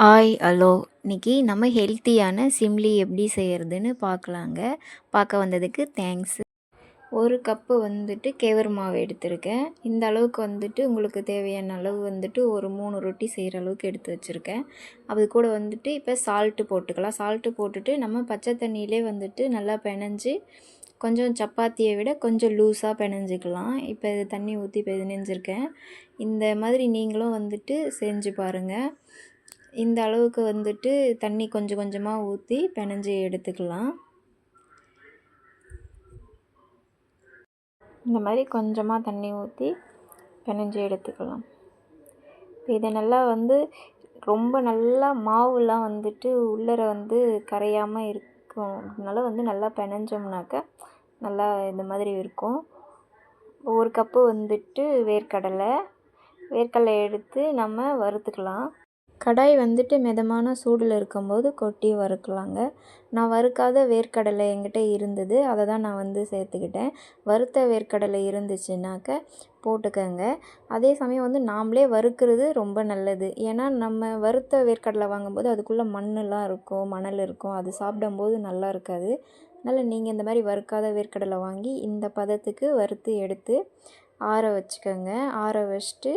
ஆய் ஹலோ இன்னைக்கு நம்ம ஹெல்த்தியான சிம்லி எப்படி செய்கிறதுன்னு பார்க்கலாங்க. பார்க்க வந்ததுக்கு தேங்க்ஸ். ஒரு கப்பு வந்துட்டு கேவர் மாவு எடுத்திருக்கேன். இந்த அளவுக்கு வந்துட்டு உங்களுக்கு தேவையான அளவு வந்துட்டு ஒரு மூணு ரொட்டி செய்கிற அளவுக்கு எடுத்து வச்சுருக்கேன். அது கூட வந்துட்டு இப்போ சால்ட்டு போட்டுக்கலாம். சால்ட்டு போட்டுட்டு நம்ம பச்சை தண்ணியிலே வந்துட்டு நல்லா பிணைஞ்சு கொஞ்சம் சப்பாத்தியை விட கொஞ்சம் லூஸாக பிணைஞ்சிக்கலாம் இப்போ இது தண்ணி ஊற்றி பிணைஞ்சிருக்கேன் இந்த மாதிரி நீங்களும் வந்துட்டு செஞ்சு பாருங்கள் இந்த அளவுக்கு வந்துட்டு தண்ணி கொஞ்சம் கொஞ்சமாக ஊற்றி பினஞ்சி எடுத்துக்கலாம். இந்த மாதிரி கொஞ்சமாக தண்ணி ஊற்றி பினஞ்சி எடுத்துக்கலாம். இப்போ இதை நல்லா வந்து ரொம்ப நல்லா மாவுலாம் வந்துட்டு உள்ளர வந்து கரையாமல் இருக்கும். அதனால வந்து நல்லா பிணைஞ்சோம்னாக்க நல்லா இந்த மாதிரி இருக்கும். ஒரு கப்பு வந்துட்டு வேர்க்கடலை வேர்க்கடலை எடுத்து நம்ம வறுத்துக்கலாம். கடாய் வந்துட்டு மிதமான சூடில் இருக்கும்போது கொட்டி வறுக்கலாங்க. நான் வறுக்காத வேர்க்கடலை என்கிட்ட இருந்தது. அதை தான் நான் வந்து சேர்த்துக்கிட்டேன். வறுத்த வேர்க்கடலை இருந்துச்சுனாக்க போட்டுக்கோங்க. அதே சமயம் வந்து நாமளே வறுக்கிறது ரொம்ப நல்லது. ஏன்னா நம்ம வறுத்த வேர்க்கடலை வாங்கும்போது அதுக்குள்ளே மண்ணெலாம் இருக்கும் மணல் இருக்கும். அது சாப்பிடும்போது நல்லா இருக்காது. அதனால் நீங்கள் இந்த மாதிரி வறுக்காத வேர்க்கடலை வாங்கி இந்த பதத்துக்கு வறுத்து எடுத்து ஆற வச்சுக்கோங்க. ஆற வச்சுட்டு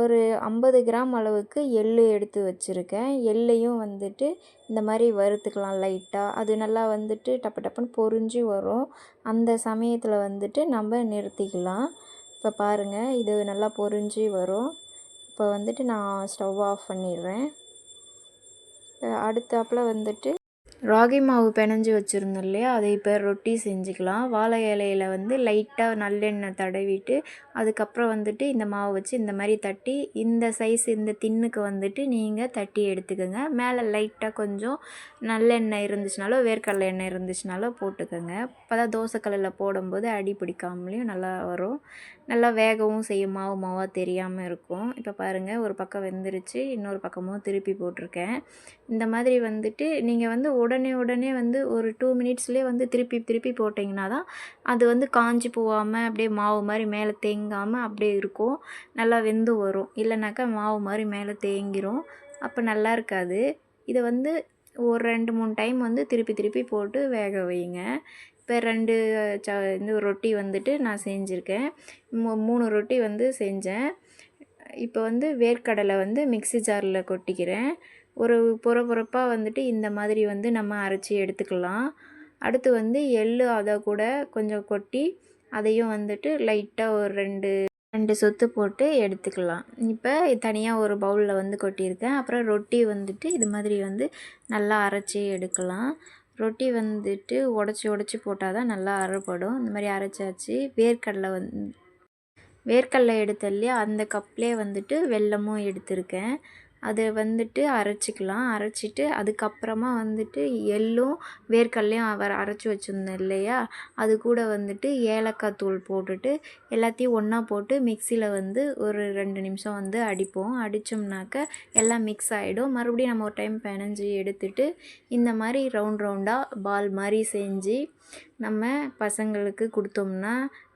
ஒரு ஐம்பது கிராம் அளவுக்கு எள் எடுத்து வச்சுருக்கேன். எள்ளையும் வந்துட்டு இந்த மாதிரி வறுத்துக்கலாம் லைட்டாக அது நல்லா வந்துட்டு டப்பு டப்புன்னு பொரிஞ்சு வரும். அந்த சமயத்தில் வந்துட்டு நம்ம நிறுத்திக்கலாம். இப்போ பாருங்கள் இது நல்லா பொரிஞ்சு வரும். இப்போ வந்துட்டு நான் ஸ்டவ் ஆஃப் பண்ணிடுறேன். அடுத்தாப்பில் வந்துட்டு ராகி மாவு பிணைஞ்சி வச்சுருந்தோம் இல்லையா? அதை இப்போ ரொட்டி செஞ்சுக்கலாம். வாழை இலையில் வந்து லைட்டாக நல்லெண்ணெய் தடவிட்டு அதுக்கப்புறம் வந்துட்டு இந்த மாவு வச்சு இந்த மாதிரி தட்டி இந்த சைஸ் இந்த தின்னுக்கு வந்துட்டு நீங்கள் தட்டி எடுத்துக்கோங்க. மேலே லைட்டாக கொஞ்சம் நல்லெண்ணெய் இருந்துச்சுனாலோ வேர்க்கடலை எண்ணெய் இருந்துச்சுனாலோ போட்டுக்கோங்க. அப்போ தான் தோசைக்கல்லில் போடும்போது அடி பிடிக்காமலையும் நல்லா வரும். நல்லா வேகவும் செய்யும். மாவு மாவாக தெரியாமல் இருக்கும். இப்போ பாருங்கள் ஒரு பக்கம் வெந்துருச்சு. இன்னொரு பக்கமும் திருப்பி போட்டிருக்கேன். இந்த மாதிரி வந்துட்டு நீங்கள் வந்து உடனே உடனே வந்து ஒரு டூ மினிட்ஸ்லேயே வந்து திருப்பி திருப்பி போட்டிங்கன்னா தான் அது வந்து காஞ்சி போகாமல் அப்படியே மாவு மாதிரி மேலே தேங்காமல் அப்படியே இருக்கும். நல்லா வெந்து வரும். இல்லைனாக்கா மாவு மாதிரி மேலே தேங்கிரும். அப்போ நல்லா இருக்காது. இதை வந்து ஒரு ரெண்டு மூணு டைம் வந்து திருப்பி திருப்பி போட்டு வேக வைங்க இப்போ ரெண்டு ச இந்த ரொட்டி வந்துட்டு நான் செஞ்சுருக்கேன். மூ மூணு ரொட்டி வந்து செஞ்சேன். இப்போ வந்து வேர்க்கடலை வந்து மிக்சி ஜாரில் கொட்டிக்கிறேன். ஒரு புற புறப்பாக வந்துட்டு இந்த மாதிரி வந்து நம்ம அரைச்சி எடுத்துக்கலாம். அடுத்து வந்து எள் அதை கூட கொஞ்சம் கொட்டி அதையும் வந்துட்டு லைட்டாக ஒரு ரெண்டு ரெண்டு சொத்து போட்டு எடுத்துக்கலாம். இப்போ தனியாக ஒரு பவுலில் வந்து கொட்டியிருக்கேன். அப்புறம் ரொட்டி வந்துட்டு இது மாதிரி வந்து நல்லா அரைச்சி எடுக்கலாம். ரொட்டி வந்துட்டு உடச்சி உடச்சி போட்டால் தான் நல்லா அரைப்படும். இந்த மாதிரி அரைச்சாச்சு. வேர்க்கடலை வந் வேர்க்கடலை எடுத்த இல்லையா? அந்த கப்லேயே வந்துட்டு வெல்லமும் எடுத்திருக்கேன். அதை வந்துட்டு அரைச்சிக்கலாம். அரைச்சிட்டு அதுக்கப்புறமா வந்துட்டு எள்ளும் வேர்க்கடலையும் அவர் அரைச்சி வச்சுருந்தேன் இல்லையா? அது கூட வந்துட்டு ஏலக்காய் தூள் போட்டுட்டு எல்லாத்தையும் ஒன்றா போட்டு மிக்சியில் வந்து ஒரு ரெண்டு நிமிஷம் வந்து அடிப்போம். அடித்தோம்னாக்க எல்லாம் மிக்ஸ் ஆகிடும் மறுபடியும் நம்ம ஒரு டைம் பினஞ்சி எடுத்துட்டு இந்த மாதிரி ரவுண்ட் ரவுண்டாக பால் மாதிரி செஞ்சு நம்ம பசங்களுக்கு கொடுத்தோம்னா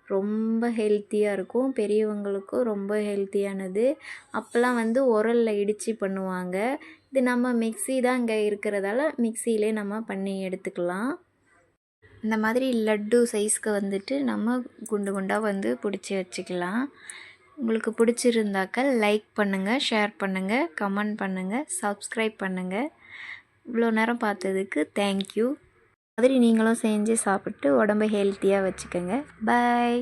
ரொம்ப ஹெல்த்தியாக இருக்கும். பெரியவங்களுக்கும் ரொம்ப ஹெல்த்தியானது அப்போல்லாம் வந்து உரலில் இடித்து பண்ணுவாங்க. இது நம்ம மிக்சி தான் இங்கே இருக்கிறதால மிக்சியிலே நம்ம பண்ணி எடுத்துக்கலாம். இந்த மாதிரி லட்டு சைஸ்க்கு வந்துட்டு நம்ம குண்டு குண்டாக வந்து பிடிச்சி வச்சுக்கலாம். உங்களுக்கு பிடிச்சிருந்தாக்க லைக் பண்ணுங்கள் ஷேர் பண்ணுங்கள் கமெண்ட் பண்ணுங்கள் சப்ஸ்கிரைப் பண்ணுங்கள் இவ்வளோ நேரம் பார்த்ததுக்கு தேங்க்யூ மாதிரி நீங்களும் செஞ்சு சாப்பிட்டு உடம்ப ஹெல்த்தியாக வச்சுக்கோங்க. பாய்